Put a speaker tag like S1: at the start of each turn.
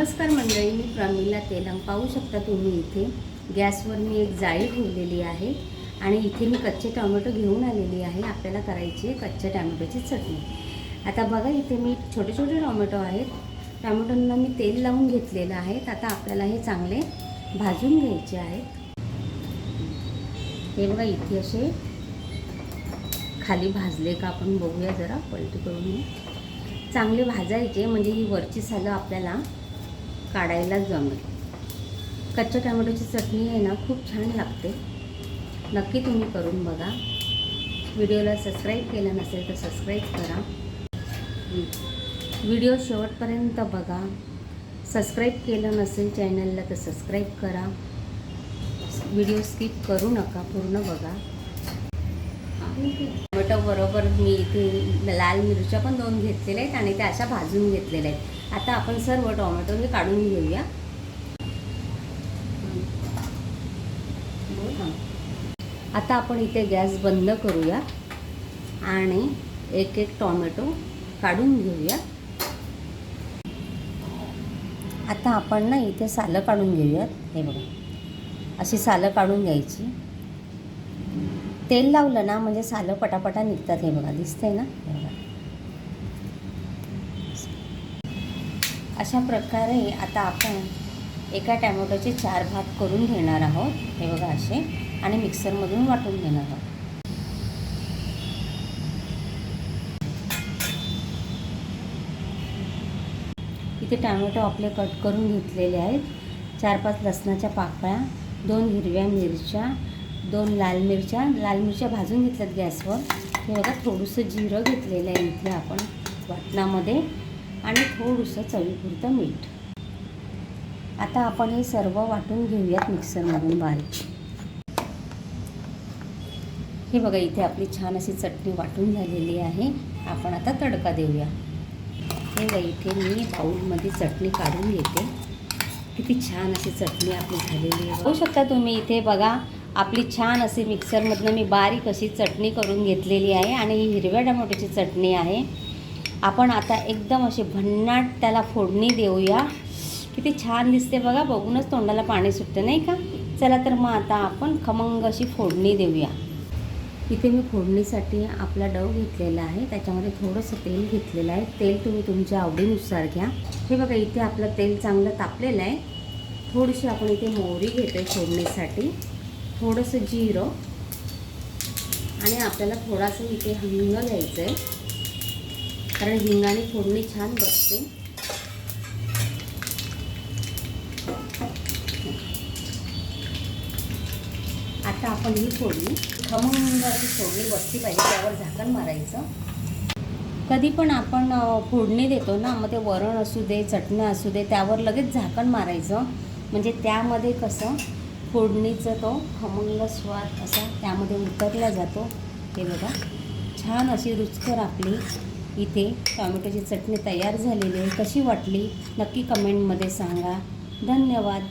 S1: नमस्कार मंडळी मी प्रमिला तेलंग. पाहू शकता तुम्ही इथे गॅसवर मी एक जाळी ठेवलेली आहे आणि इथे मी कच्चे टोमॅटो घेऊन आलेली आहे. आपल्याला करायची आहे कच्च्या टोमॅटोची चटणी. आता बघा इथे मी छोटे छोटे टोमॅटो आहेत. टोमॅटोंना मी तेल लावून घेतलेलं आहे. आता आपल्याला हे चांगले भाजून घ्यायचे आहेत. हे बघा इथे असे खाली भाजले का आपण बघूया जरा पलटी करून. चांगले भाजायचे म्हणजे ही वरची सालं आपल्याला काढायला जमेल. कच्च्या टोमॅटोची चटणी आहे ना खूप छान लागते. नक्की तुम्ही करून बघा. व्हिडिओला सबस्क्राईब केलं नसेल तर सबस्क्राईब करा. व्हिडिओ शेवटपर्यंत बघा. सबस्क्राईब केलं नसेल चॅनलला तर सबस्क्राईब करा. व्हिडिओ स्किप करू नका पूर्ण बघा. बरोबर मी लाल मिरच्या पण दोन घेतलेल्या आहेत आणि त्या अशा भाजून घेतलेल्या आहेत. आता आपण सर्व टोमॅटो मी काढून घेऊया. आता आपण इथे गॅस बंद करूया आणि एक एक टोमॅटो काढून घेऊया. आता आपण ना इथे सालं काढून घेऊयात. हे बघा. अशी सालं काढून घ्यायची. तेल लावलं ना म्हणजे सालं पटापटा निघतात हे बघा दिसते ना? हे बघा अशा प्रकारे आता आपण एका टॅमॅटोचे चार भाग करून घेणार आहोत हे बघा असे आणि मिक्सरमधून वाटून घेणार आहोत. इथे टॅमॅटो आपले कट करून घेतलेले आहेत. चार पाच लसणाच्या पाकळ्या दोन हिरव्या मिरच्या दोन लाल मिरच्या लाल मिरच्या भाजून घेतल्यात गॅसवर. हे बघा थोडंसं जिरं घेतलेलं आहे इथे आपण वाटणामध्ये आणि थोडंसं चवीपुरतं मीठ. आता आपण हे सर्व वाटून घेऊयात मिक्सरमधून बारीक. हे बघा इथे आपली छान अशी चटणी वाटून झालेली आहे. आपण आता तडका देऊया. हे बघा इथे मी बाऊलमध्ये चटणी काढून घेते. किती छान अशी चटणी आपली झालेली आहे. बघू शकता तुम्ही इथे बघा आपली छान अशी मिक्सरमधनं मी बारीक अशी चटणी करून घेतलेली आहे आणि ही हिरव्या टमाट्याची चटणी आहे. आपण आता एकदम अशी भन्नाट त्याला फोडणी देऊया. किती छान दिसते बघा बघूनच तोंडाला पाणी सुटतं नाही का? चला तर मग आता आपण खमंग अशी फोडणी देऊया. इथे मी फोडणीसाठी आपला डव घेतलेला आहे. त्याच्यामध्ये थोडंसं तेल घेतलेलं आहे. तेल तुम्ही तुमच्या आवडीनुसार घ्या. हे बघा इथे आपलं तेल चांगलं तापलेलं आहे. थोडीशी आपण इथे मोहरी घेतो आहे फोडणीसाठी. थोडंसं जिरं. आणि आपल्याला थोडासा इथे हिंग घ्यायचं आहे कारण हिंगाने फोडणी छान बसते. आता आपण ही फोडणी खमंग अशी फोडणी बसली पाहिजे त्यावर झाकण मारायचं. कधी पण आपण फोडणी देतो ना मग ते वरण असू दे चटणं असू दे त्यावर लगेच झाकण मारायचं. म्हणजे त्यामध्ये कसं फोडणीचा तो खमंग स्वाद असा त्यामध्ये उतरला जातो. हे बघा छान अशी रुचकर आपली इथे टॉमॅटोची चटणी तयार झालेली आहे. कशी वाटली? नक्की कमेंटमध्ये सांगा. धन्यवाद.